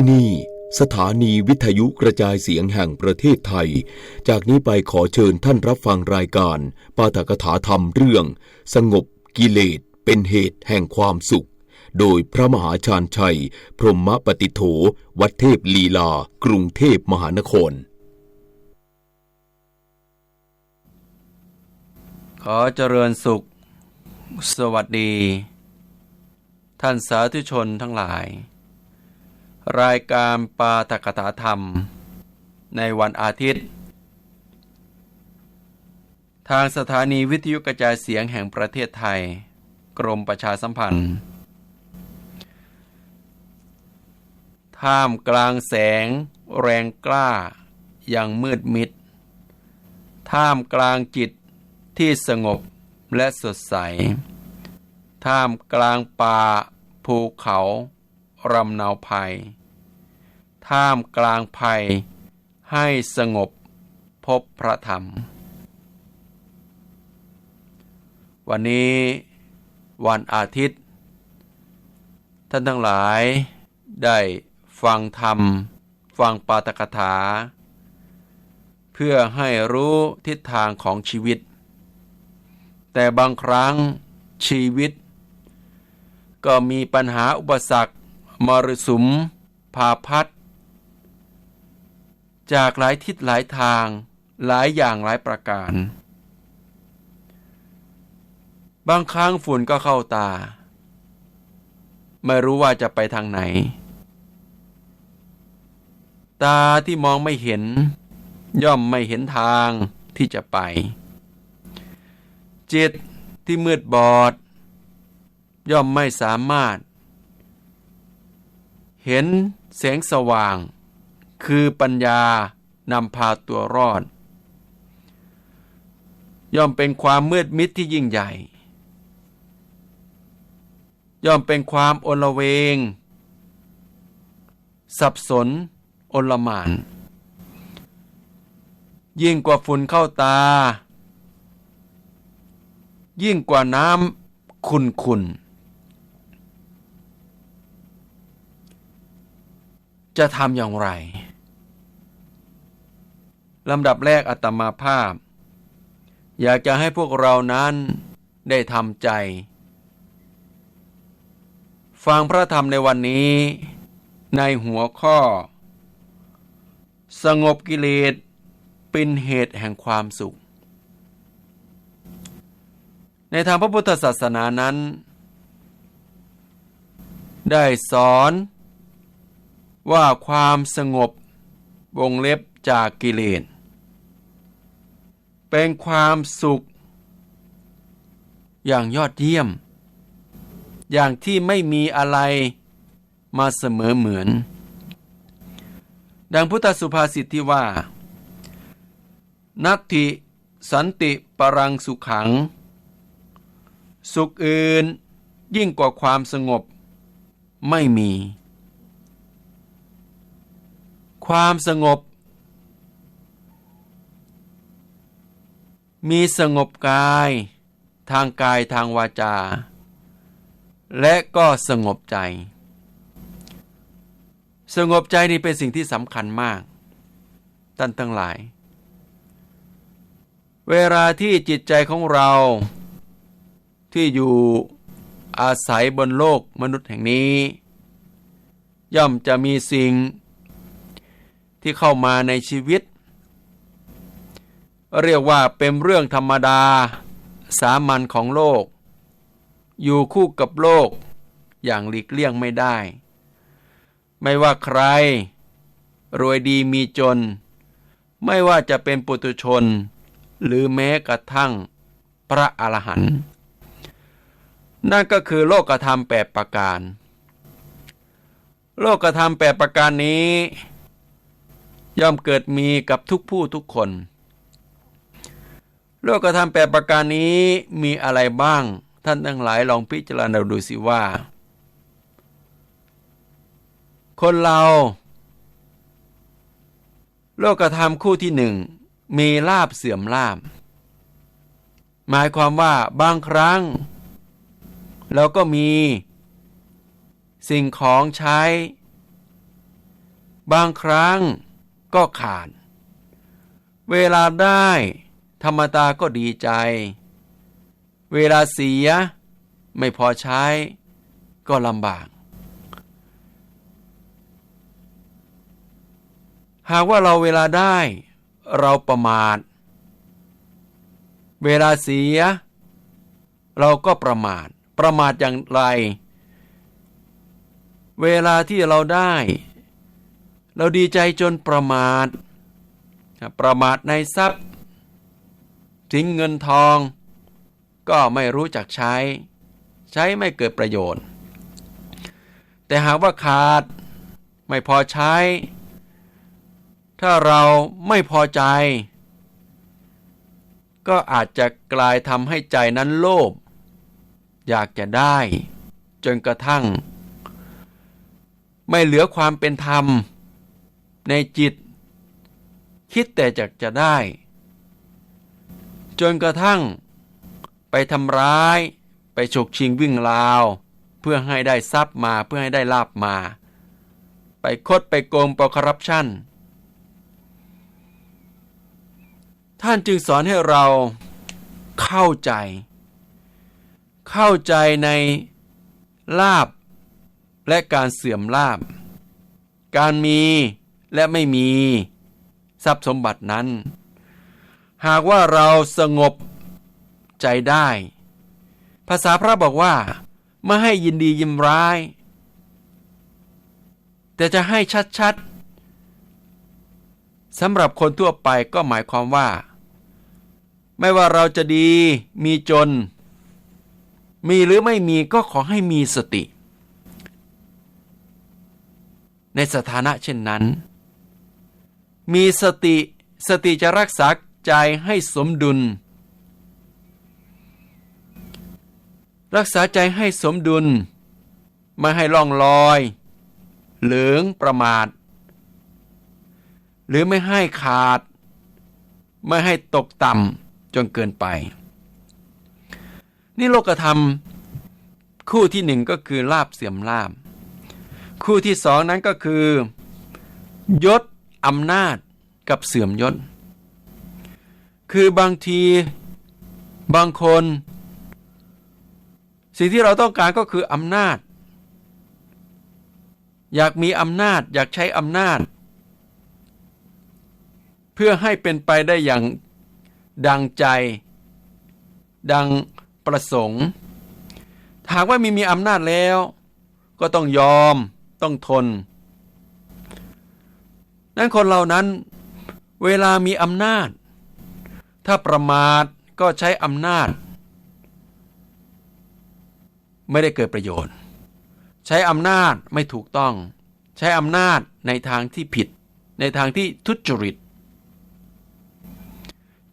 ที่นี่ สถานีวิทยุกระจายเสียงแห่งประเทศไทย จากนี้ไปขอเชิญท่านรับฟังรายการ ปาฐกถาธรรมเรื่อง สงบกิเลสเป็นเหตุแห่งความสุข โดยพระมหาชาญชัย พรหมปฏิโถ วัดเทพลีลา กรุงเทพมหานคร ขอเจริญสุข สวัสดี ท่านสาธุชนทั้งหลาย รายการปาตกถาธรรม ในวันอาทิตย์ ทางสถานีวิทยุกระจายเสียงแห่งประเทศไทย กรมประชาสัมพันธ์ ท่ามกลางแสง แรงกล้า อย่างมืดมิด ท่ามกลางจิตที่สงบและสดใส ท่ามกลางป่าภูเขารำเนาภัย ท่ามกลางภัย ให้สงบพบพระธรรม วันนี้วันอาทิตย์ ท่านทั้งหลายได้ฟังธรรม ฟังปาตกถา เพื่อให้รู้ทิศทางของชีวิต แต่บางครั้งชีวิต ก็มีปัญหาอุปสรรคมรสุมพาพัด จากหลายทิศหลายทาง หลายอย่างหลายประการ บางครั้งฝุ่นก็เข้าตา ไม่รู้ว่าจะไปทางไหน ตาที่มองไม่เห็น ย่อมไม่เห็นทางที่จะไป จิตที่มืดบอด ย่อมไม่สามารถ เห็นแสงสว่าง คือปัญญานำพาตัวรอด ย่อมเป็นความมืดมิดที่ยิ่งใหญ่ ย่อมเป็นความโอลเวง สับสนโอลหมาน ยิ่งกว่าฝุ่นเข้าตา ยิ่งกว่าน้ำขุนขุนจะทำอย่างไร ลำดับแรกอาตมาภาพ อยากจะให้พวกเรานั้นได้ทำใจ ฟังพระธรรมในวันนี้ ในหัวข้อ สงบกิเลสเป็นเหตุแห่งความสุข ในทางพระพุทธศาสนานั้น ได้สอนว่าความสงบวงเล็บ จากกิเลส เป็นความสุข อย่างยอดเยี่ยม อย่างที่ไม่มีอะไรมาเสมอเหมือน ดังพุทธสุภาษิตที่ว่า นัตถิสันติปรังสุขัง สุขอื่นยิ่งกว่าความสงบไม่มี ความสงบ มีสงบกาย ทางกายทางวาจา และก็สงบใจ สงบใจนี่เป็นสิ่งที่สำคัญมากท่านทั้งหลาย เวลาที่จิตใจของเรา ที่อยู่อาศัยบนโลกมนุษย์แห่งนี้ ย่อมจะมีสิ่งที่เข้ามาในชีวิต เรียกว่าเป็นเรื่องธรรมดา สามัญของโลก อยู่คู่กับโลก อย่างหลีกเลี่ยงไม่ได้ ไม่ว่าใคร รวยดีมีจน ไม่ว่าจะเป็นปุตุชน หรือแม้กระทั่งพระอรหันต์นั่นก็คือโลกธรรมแปดประการ โลกธรรมแปดประการนี้ ย่อมเกิดมีกับทุกผู้ทุกคน โลกธรรมแปดประการนี้มีอะไรบ้าง ท่านทั้งหลายลองพิจารณาดูสิว่า คนเรา โลกธรรมคู่ที่หนึ่งมีลาบเสื่อมลาบ หมายความว่าบางครั้งเราก็มี สิ่งของใช้ บางครั้งก็ขาด เวลาได้ ธรรมตาก็ดีใจ เวลาเสียไม่พอใช้ ก็ลำบาก หากว่าเราเวลาได้ เราประมาท เวลาเสีย เราก็ประมาท ประมาทอย่างไร เวลาที่เราได้ เราดีใจจนประมาท ประมาทในทรัพย์ ทิ้งเงินทอง ก็ไม่รู้จักใช้ ใช้ไม่เกิดประโยชน์ แต่หากว่าขาดไม่พอใช้ ถ้าเราไม่พอใจ ก็อาจจะกลายทำให้ใจนั้นโลภอยากจะได้ จนกระทั่ง ไม่เหลือความเป็นธรรม ในจิต คิดแต่จะจะได้ จนกระทั่ง ไปทำร้าย ไปฉกชิงวิ่งราว เพื่อให้ได้ทรัพย์มาเพื่อให้ได้ลาบมา ไปคดไปโกงปคอร์รัปชันท่านจึงสอนให้เราเข้าใจ เข้าใจในลาบ และการเสื่อมลาบ การมีและไม่มี ทรัพย์สมบัตินั้น หากว่าเราสงบใจได้ ภาษาพระบอกว่า ไม่ให้ยินดียิมร้าย แต่จะให้ชัดๆสำหรับคนทั่วไปก็หมายความว่า ไม่ว่าเราจะดี มีจน มีหรือไม่มีก็ขอให้มีสติ ในสถานะเช่นนั้น มีสติสติจะรักษา ใจให้สมดุล รักษาใจให้สมดุล ไม่ให้ล่องลอย เหลืองประมาท หรือไม่ให้ขาด ไม่ให้ตกต่ำจนเกินไป นี่โลกธรรม คู่ที่หนึ่งก็คือลาบเสื่อมลาบ คู่ที่สองนั้นก็คือยศอำนาจกับเสื่อมยศ คือบางทีบางคน สิ่งที่เราต้องการก็คืออำนาจ อยากมีอำนาจอยากใช้อำนาจ เพื่อให้เป็นไปได้อย่างดังใจ ดังประสงค์ หากว่ามีมีอำนาจแล้ว ก็ต้องยอมต้องทน นั้นคนเหล่านั้นเวลามีอำนาจ ถ้าประมาทก็ใช้อำนาจ ไม่ได้เกิดประโยชน์ ใช้อำนาจไม่ถูกต้อง ใช้อำนาจในทางที่ผิด ในทางที่ทุจริต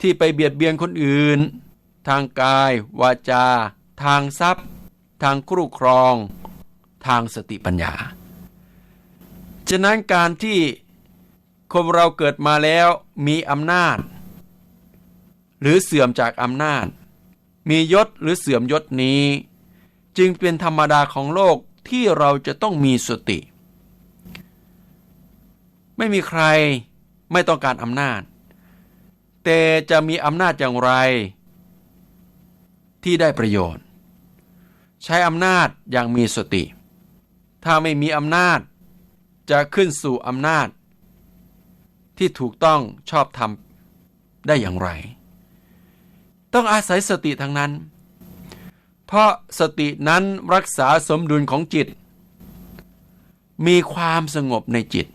ที่ไปเบียดเบียนคนอื่น ทางกาย วาจา ทางทรัพย์ ทางครูครอง ทางสติปัญญา ฉะนั้นการที่คนเราเกิดมาแล้วมีอำนาจ หรือเสื่อมจากอำนาจ มียศหรือเสื่อมยศนี้ จึงเป็นธรรมดาของโลกที่เราจะต้องมีสติ ไม่มีใครไม่ต้องการอำนาจ แต่จะมีอำนาจอย่างไร ที่ได้ประโยชน์ ใช้อำนาจอย่างมีสติ ถ้าไม่มีอำนาจ จะขึ้นสู่อำนาจ ที่ถูกต้องชอบทำได้อย่างไร ต้องอาศัยสติทั้งนั้น เพราะสตินั้นรักษาสมดุลของจิต มีความสงบในจิต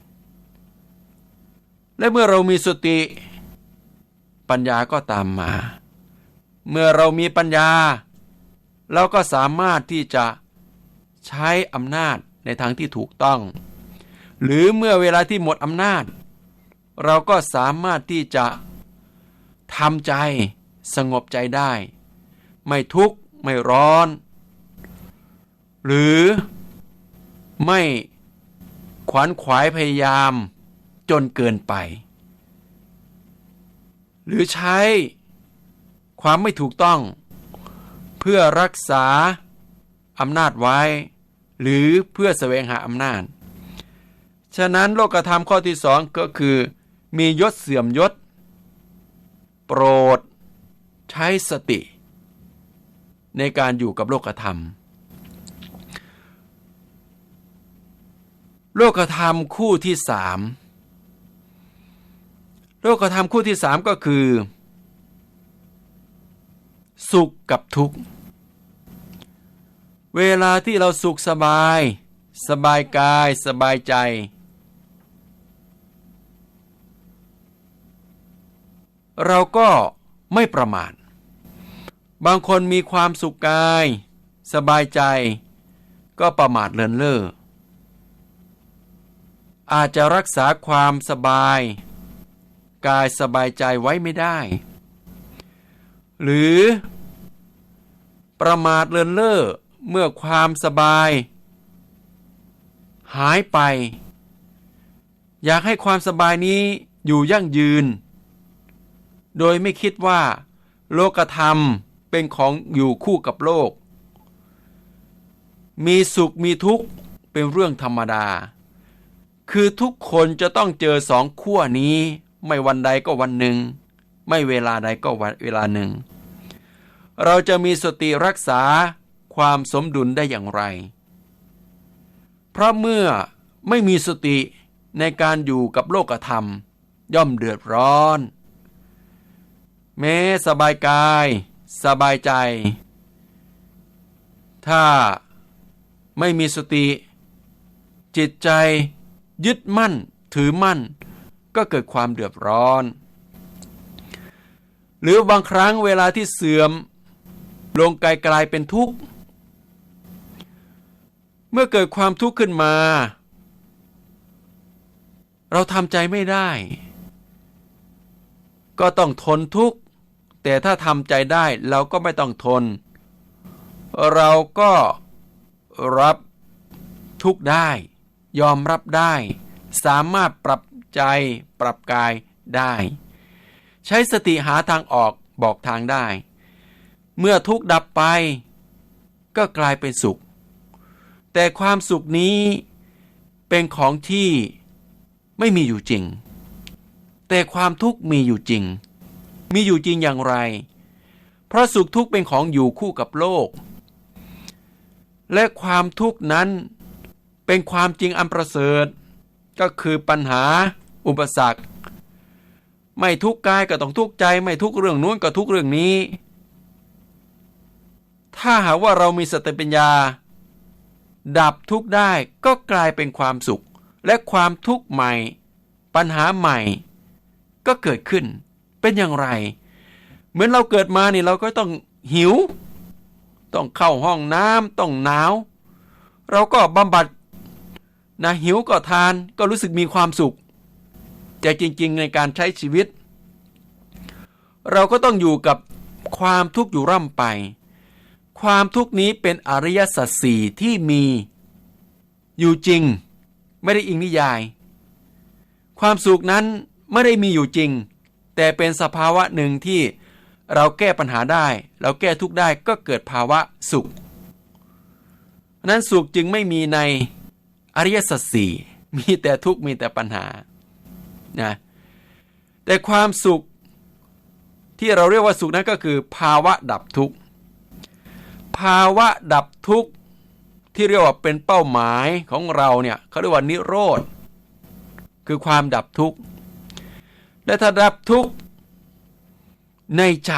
และเมื่อเรามีสติ ปัญญาก็ตามมา เมื่อเรามีปัญญา เราก็สามารถที่จะใช้อำนาจในทางที่ถูกต้อง หรือเมื่อเวลาที่หมดอำนาจ เราก็สามารถที่จะทำใจ สงบใจได้ ไม่ทุกข์ไม่ร้อน หรือไม่ขวนขวายพยายามจนเกินไป หรือใช้ความไม่ถูกต้อง เพื่อรักษาอำนาจไว้ หรือเพื่อแสวงหาอำนาจ ฉะนั้นโลกธรรมข้อที่สองก็คือ มียศเสื่อมยศ โปรด ใช้สติ ในการอยู่กับโลกธรรม โลกธรรมคู่ที่สามโลกธรรมคู่ที่สามก็คือ สุขกับทุกข์ เวลาที่เราสุขสบาย สบายกาย สบายใจ เราก็ไม่ประมาท บางคนมีความสุขกาย สบายใจ ก็ประมาทเลินเล่ออาจจะรักษาความสบาย กายสบายใจไว้ไม่ได้ หรือประมาทเลินเล่อเมื่อความสบาย หายไป อยากให้ความสบายนี้อยู่ยั่งยืน โดยไม่คิดว่า โลกธรรม เป็นของอยู่คู่กับโลก มีสุขมีทุกข์เป็นเรื่องธรรมดา คือทุกคนจะต้องเจอสองขั้วนี้ ไม่วันใดก็วันหนึ่ง ไม่เวลาใดก็วันเวลาหนึ่ง เราจะมีสติรักษาความสมดุลได้อย่างไร เพราะเมื่อไม่มีสติในการอยู่กับโลกธรรม ย่อมเดือดร้อน แม้สบายกาย สบายใจ ถ้าไม่มีสติ จิตใจ ยึดมั่น ถือมั่น ก็เกิดความเดือดร้อน หรือบางครั้งเวลาที่เสื่อม ลงกายกลายเป็นทุกข์ เมื่อเกิดความทุกข์ขึ้นมา เราทำใจไม่ได้ ก็ต้องทนทุกข์ แต่ถ้าทำใจได้เราก็ไม่ต้องทน เราก็รับทุกได้ ยอมรับได้ สามารถปรับใจปรับกายได้ ใช้สติหาทางออกบอกทางได้ เมื่อทุกข์ดับไป ก็กลายเป็นสุข แต่ความสุขนี้เป็นของที่ไม่มีอยู่จริง แต่ความทุกข์มีอยู่จริง มีอยู่จริงอย่างไร เพราะสุขทุกข์เป็นของอยู่คู่กับโลก และความทุกข์นั้นเป็นความจริงอันประเสริฐ ก็คือปัญหาอุปสรรค ไม่ทุกข์กายก็ต้องทุกข์ใจ ไม่ทุกข์เรื่องนู้นก็ทุกข์เรื่องนี้ ถ้าหากว่าเรามีสติปัญญา ดับทุกข์ได้ก็กลายเป็นความสุข และความทุกข์ใหม่ ปัญหาใหม่ ก็เกิดขึ้น เป็นอย่างไร เหมือนเราเกิดมานี่เราก็ต้องหิว ต้องเข้าห้องน้ำต้องหนาว เราก็บำบัดนะหิวก็ทานก็รู้สึกมีความสุข แต่จริงๆในการใช้ชีวิต เราก็ต้องอยู่กับความทุกข์อยู่ร่ำไป ความทุกข์นี้เป็นอริยสัจสี่ที่มี อยู่จริง ไม่ได้อิงนิยาย ความสุขนั้นไม่ได้มีอยู่จริง แต่เป็นสภาวะหนึ่งที่เราแก้ปัญหาได้ เราแก้ทุกได้ก็เกิดภาวะสุข นั้นสุขจึงไม่มีในอริยสัจสี่มีแต่ทุกมีแต่ปัญหานะแต่ความสุขที่เราเรียกว่าสุขนั้นก็คือ ภาวะดับทุกข์ภาวะดับทุกข์ที่เรียกว่าเป็นเป้าหมายของเราเนี่ยเขาเรียกว่านิโรธคือความดับทุกข์ และถ้าดับทุกข์ในใจ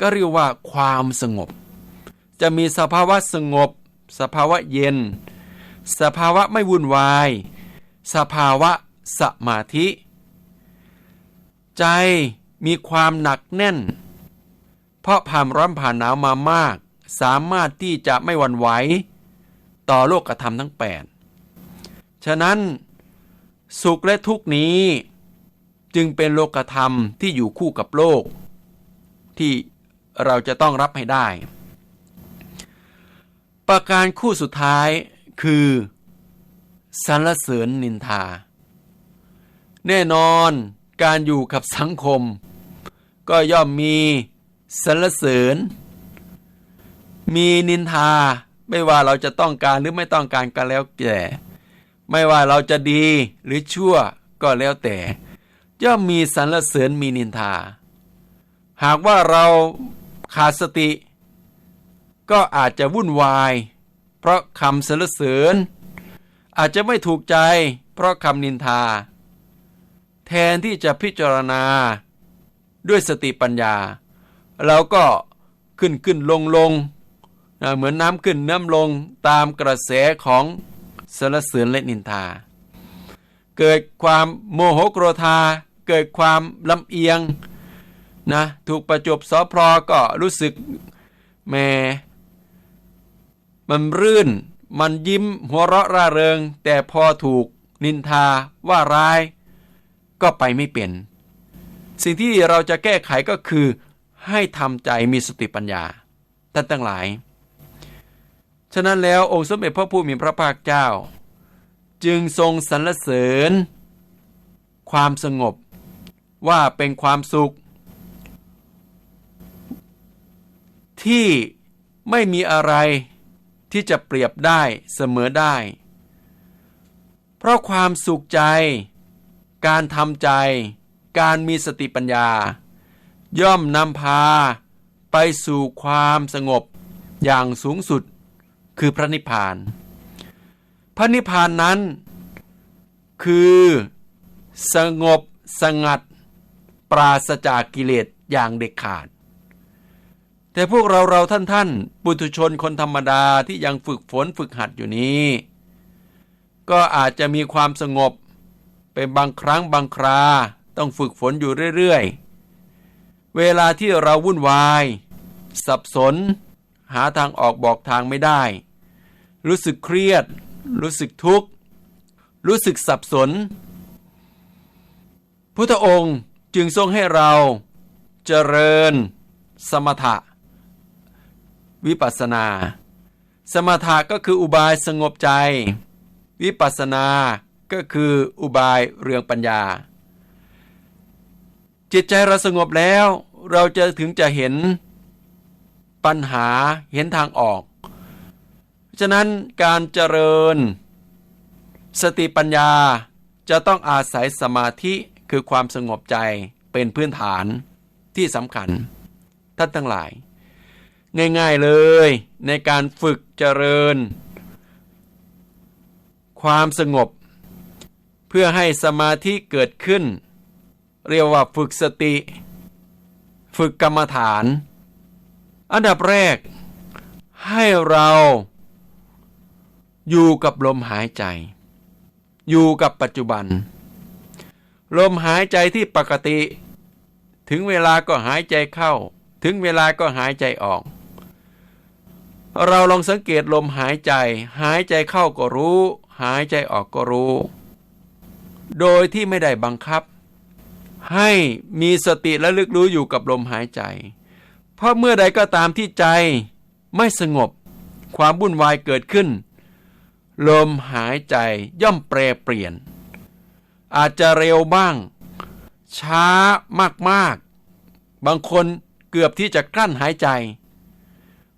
ก็เรียกว่าความสงบ จะมีสภาวะสงบ สภาวะเย็น สภาวะไม่วุ่นวาย สภาวะสมาธิ ใจมีความหนักแน่น เพราะผ่านร้อนผ่านหนาวมามาก สามารถที่จะไม่หวั่นไหวต่อโลกธรรมทั้ง 8 ฉะนั้นสุขและทุกนี้ จึงเป็นโลกธรรมที่อยู่คู่กับโลก ที่เราจะต้องรับให้ได้ ประการคู่สุดท้ายคือสรรเสริญนินทา แน่นอนการอยู่กับสังคม ก็ย่อมมีสรรเสริญ มีนินทาไม่ว่าเราจะต้องการหรือไม่ต้องการกันแล้วแต่ไม่ว่าเราจะดีหรือชั่วก็แล้วแต่ ย่อมมีสรรเสริญมีนินทา หากว่าเราขาดสติ ก็อาจจะวุ่นวาย เพราะคำสรรเสริญ อาจจะไม่ถูกใจ เพราะคำนินทา แทนที่จะพิจารณา ด้วยสติปัญญา เราก็ขึ้นขึ้นลงลงเหมือนน้ำขึ้นน้ำลงตามกระแสของสรรเสริญและนินทา เกิดความโมโหโกรธา เกิดความลำเอียงนะถูกประจบสอพรอก็รู้สึกแหมมันรื่น มันยิ้มหัวเราะร่าเริง แต่พอถูกนินทาว่าร้าย ก็ไปไม่เป็น สิ่งที่เราจะแก้ไขก็คือ ให้ทำใจมีสติปัญญาท่านทั้งหลาย ฉะนั้นแล้วองค์สมเด็จพระผู้มีพระภาคเจ้า จึงทรงสรรเสริญ ความสงบ ว่าเป็นความสุข ที่ไม่มีอะไรที่จะเปรียบได้เสมอได้ เพราะความสุขใจ การทำใจ การมีสติปัญญา ย่อมนำพา ไปสู่ความสงบอย่างสูงสุดคือพระนิพพาน พระนิพพานนั้น คือ สงบสงัด ปราศจากกิเลสอย่างเด็ดขาด แต่พวกเราเราท่านท่านปุถุชนคนธรรมดาที่ยังฝึกฝนฝึกหัดอยู่นี้ ก็อาจจะมีความสงบ เป็นบางครั้งบางครา ต้องฝึกฝนอยู่เรื่อย ๆ เวลาที่เราวุ่นวาย สับสน หาทางออกบอกทางไม่ได้ รู้สึกเครียด รู้สึกทุกข์ รู้สึกสับสนพุทธองค์ จึงทรงให้เราเจริญสมถะ วิปัสสนา สมถะก็คืออุบายสงบใจ วิปัสสนาก็คืออุบายเรืองปัญญา จิตใจเราสงบแล้วเราจะถึงจะเห็นปัญหาเห็นทางออก ฉะนั้นการเจริญ สติปัญญาจะต้องอาศัยสมาธิ คือความสงบใจเป็นพื้นฐานที่สำคัญท่านทั้งหลาย ง่ายๆเลยในการฝึกเจริญ ความสงบ เพื่อให้สมาธิเกิดขึ้น เรียกว่าฝึกสติ ฝึกกรรมฐาน อันดับแรก ให้เราอยู่กับลมหายใจ อยู่กับปัจจุบัน ลมหายใจที่ปกติ ถึงเวลาก็หายใจเข้า ถึงเวลาก็หายใจออก เราลองสังเกตลมหายใจ หายใจเข้าก็รู้ หายใจออกก็รู้ โดยที่ไม่ได้บังคับ ให้มีสติและลึกรู้อยู่กับลมหายใจ เพราะเมื่อใดก็ตามที่ใจไม่สงบความวุ่นวายเกิดขึ้น ลมหายใจย่อมแปรเปลี่ยน อาจจะเร็วบ้าง ช้ามากๆ บางคนเกือบที่จะกลั้นหายใจ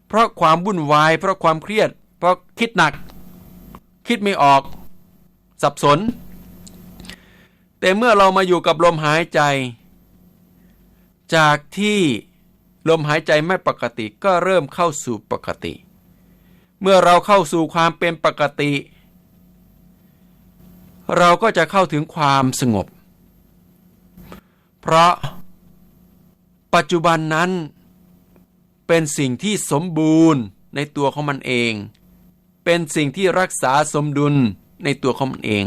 เพราะความวุ่นวาย เพราะความเครียด เพราะคิดหนัก คิดไม่ออก สับสน แต่เมื่อเรามาอยู่กับลมหายใจ จากที่ลมหายใจไม่ปกติก็เริ่มเข้าสู่ปกติ เมื่อเราเข้าสู่ความเป็นปกติ เราก็จะเข้าถึงความสงบ เพราะ ปัจจุบันนั้น เป็นสิ่งที่สมบูรณ์ในตัวของมันเอง เป็นสิ่งที่รักษาสมดุลในตัวของมันเอง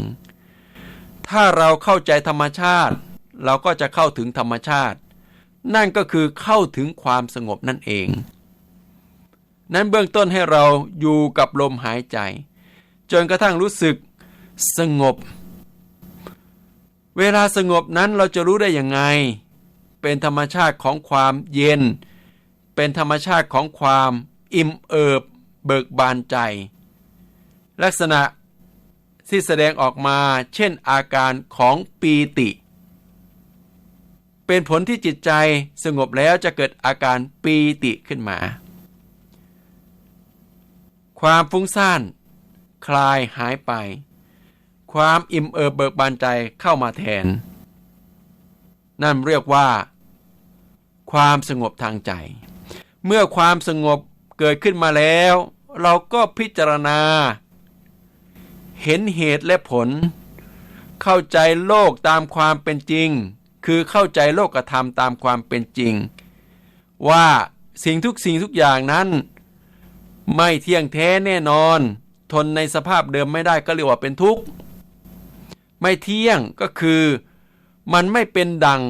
ถ้าเราเข้าใจธรรมชาติ เราก็จะเข้าถึงธรรมชาติ นั่นก็คือเข้าถึงความสงบนั่นเอง นั้นเบื้องต้นให้เราอยู่กับลมหายใจ จนกระทั่งรู้สึก สงบ เวลาสงบนั้นเราจะรู้ได้อยังไง เป็นธรรมชาติของความเย็น เป็นธรรมชาติของความอิ่มเอิบ เบิกบานใจ ลักษณะที่แสดงออกมาเช่นอาการของปีติ เป็นผลที่จิตใจสงบแล้วจะเกิดอาการปีติขึ้นมา ความฟุ้งซ่าน คลายหายไป ความอิ่มเอิบเบิกบานใจเข้ามาแทน นั่นเรียกว่า ความสงบทางใจ เมื่อความสงบเกิดขึ้นมาแล้ว เราก็พิจารณา เห็นเหตุและผล เข้าใจโลกตามความเป็นจริง คือเข้าใจโลกธรรมตามความเป็นจริง ว่าสิ่งทุกสิ่งทุกอย่างนั้น ไม่เที่ยงแท้แน่นอน ทนในสภาพเดิมไม่ได้ก็เรียกว่าเป็นทุกข์ ไม่เที่ยงก็คือ มันไม่เป็นดัง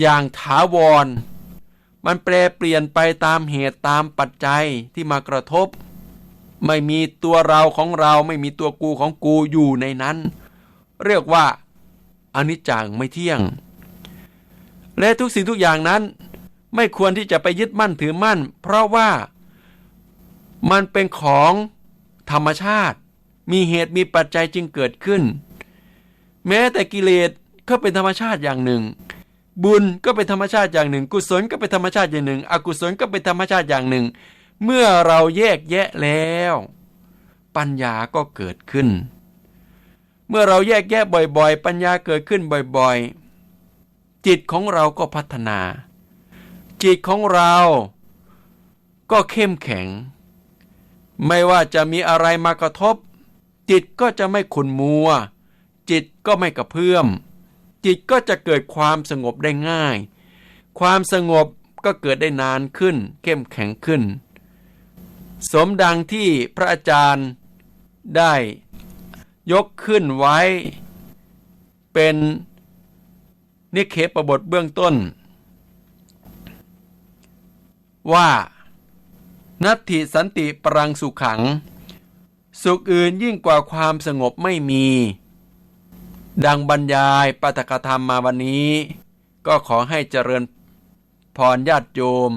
อย่างถาวร มันแปรเปลี่ยนไปตามเหตุตามปัจจัยที่มากระทบ ไม่มีตัวเราของเราไม่มีตัวกูของกูอยู่ในนั้น เรียกว่าอนิจจังไม่เที่ยง และทุกสิ่งทุกอย่างนั้น ไม่ควรที่จะไปยึดมั่นถือมั่น เพราะว่ามันเป็นของธรรมชาติ มีเหตุมีปัจจัยจึงเกิดขึ้น แม้แต่กิเลสก็เป็นธรรมชาติอย่างหนึ่ง บุญก็เป็นธรรมชาติอย่างหนึ่ง กุศลก็เป็นธรรมชาติอย่างหนึ่ง อกุศลก็เป็นธรรมชาติอย่างหนึ่ง เมื่อเราแยกแยะแล้ว ปัญญาก็เกิดขึ้น เมื่อเราแยกแยะบ่อยๆ ปัญญาเกิดขึ้นบ่อยๆ จิตของเราก็พัฒนา จิตของเราก็เข้มแข็ง ไม่ว่าจะมีอะไรมากระทบ จิตก็จะไม่ขุนมัว จิตก็ไม่กระเพื่อม จิตก็จะเกิดความสงบได้ง่าย ความสงบก็เกิดได้นานขึ้น เข้มแข็งขึ้น สมดังที่พระอาจารย์ได้ยกขึ้นไว้ เป็นนิเคปบทเบื้องต้น ว่านัตถิสันติปรังสุขัง สุขอื่นยิ่งกว่าความสงบไม่มี ดังบรรยายปาฐกธรรมมาวันนี้ ก็ขอให้เจริญพรญาติโยม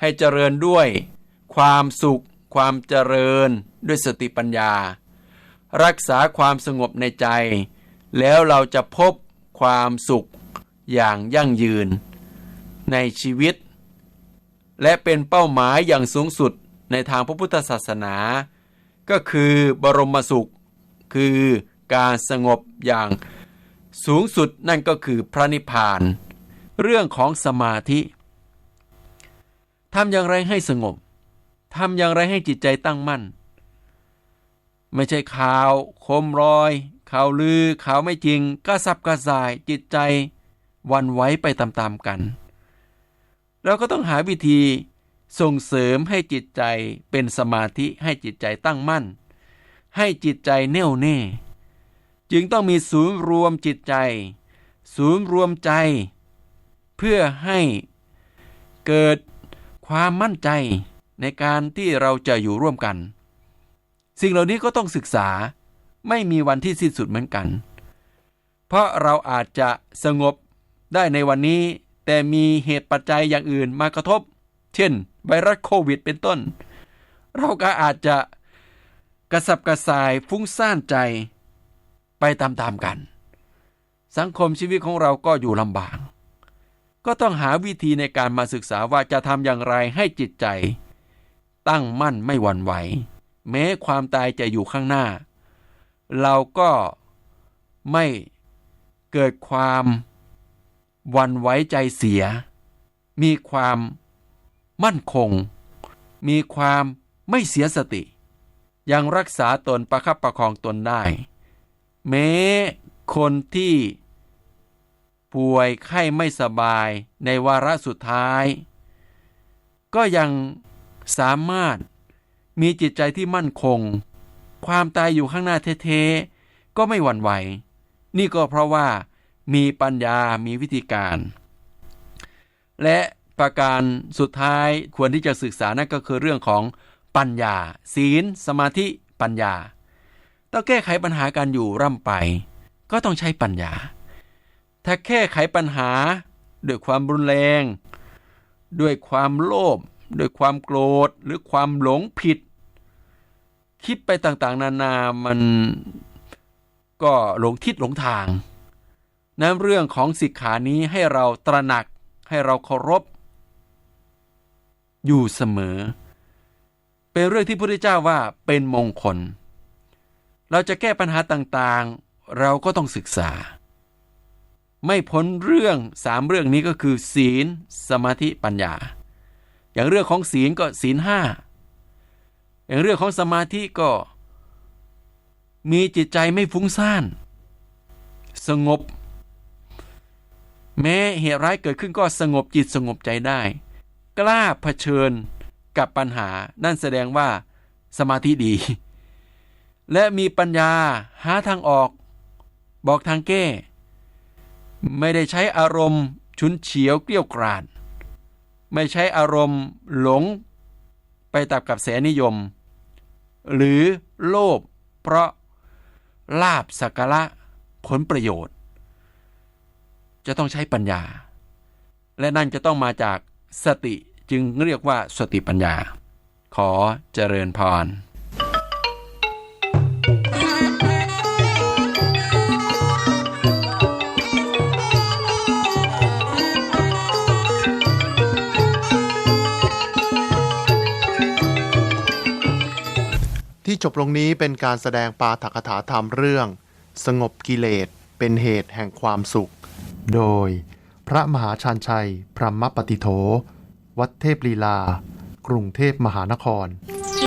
ให้เจริญด้วย ความสุข ความเจริญด้วยสติปัญญา รักษาความสงบในใจ แล้วเราจะพบความสุขอย่างยั่งยืน ในชีวิต และเป็นเป้าหมายอย่างสูงสุดในทางพระพุทธศาสนา ก็คือบรมสุข คือการสงบอย่างสูงสุดนั่นก็คือพระนิพพาน เรื่องของสมาธิทำอย่างไรให้สงบทำอย่างไรให้จิตใจตั้งมั่น ไม่ใช่ข่าวคมรอยข่าวลือข่าวไม่จริงก็สับกระส่ายจิตใจวันไหวไปตามๆกัน เราก็ต้องหาวิธี ส่งเสริมให้จิตใจเป็นสมาธิให้จิตใจตั้งมั่น ให้จิตใจแน่วแน่ จึงต้องมีศูนย์รวมจิตใจ ศูนย์รวมใจ เพื่อให้เกิดความมั่นใจในการที่เราจะอยู่ร่วมกัน สิ่งเหล่านี้ก็ต้องศึกษาไม่มีวันที่สิ้นสุดเหมือนกัน เพราะเราอาจจะสงบได้ในวันนี้ แต่มีเหตุปัจจัยอย่างอื่นมากระทบ เช่น ไวรัสโควิด เป็นต้น เราก็อาจจะกระสับกระส่ายฟุ้งซ่านใจไปตามๆกัน สังคมชีวิตของเราก็อยู่ลำบาก ก็ต้องหาวิธีในการมาศึกษาว่าจะทำอย่างไรให้จิตใจ ตั้งมั่นไม่หวั่นไหว แม้ความตายจะอยู่ข้างหน้า เราก็ไม่เกิดความหวันไหวใจเสีย มีความ มั่นคง มีความไม่เสียสติ ยังรักษาตนประคับประคองตนได้ แม้คนที่ป่วยไข้ไม่สบายในวาระสุดท้าย ก็ยังสามารถมีจิตใจที่มั่นคง ความตายอยู่ข้างหน้าเทๆก็ไม่หวั่นไหว นี่ก็เพราะว่ามีปัญญามีวิธีการ และ ประการสุดท้ายควรที่จะศึกษานั่นก็คือเรื่องของปัญญา ศีล สมาธิ ปัญญาต้องแก้ไขปัญหาการอยู่ร่ำไป ก็ต้องใช้ปัญญา ถ้าแก้ไขปัญหาด้วยความรุนแรง ด้วยความโลภด้วยความโกรธหรือความหลงผิด คิดไปต่างๆ นานามันก็หลงทิศหลงทางนั้นเรื่องของสิกขานี้ให้เราตระหนักให้เราเคารพ อยู่เสมอ เป็นเรื่องที่พระพุทธเจ้าว่าเป็นมงคล เราจะแก้ปัญหาต่างๆ เราก็ต้องศึกษา ไม่พ้นเรื่องสามเรื่องนี้ก็คือ ศีล สมาธิปัญญา อย่างเรื่องของศีลก็ศีลห้าอย่างเรื่องของสมาธิก็ มีจิตใจไม่ฟุ้งซ่าน สงบ แม้เหตุร้ายเกิดขึ้นก็สงบจิตสงบใจได้ กล้าเผชิญกับปัญหา นั่นแสดงว่าสมาธิดี และมีปัญญาหาทางออก บอกทางแก้ ไม่ได้ใช้อารมณ์ฉุนเฉียวเกลี้ยกราดไม่ใช้อารมณ์หลงไปตามกับแสนิยม หรือโลภเพราะลาบสักการะผลประโยชน์ จะต้องใช้ปัญญา และนั่นจะต้องมาจาก สติจึงเรียกว่าสติปัญญา ขอเจริญพรที่จบลงนี้เป็นการแสดงปาฐกถาธรรมเรื่อง สงบกิเลสเป็นเหตุแห่งความสุข โดย ระมหาชานชัย พรหมปฏิโถ วัดเทพลีลา กรุงเทพมหานคร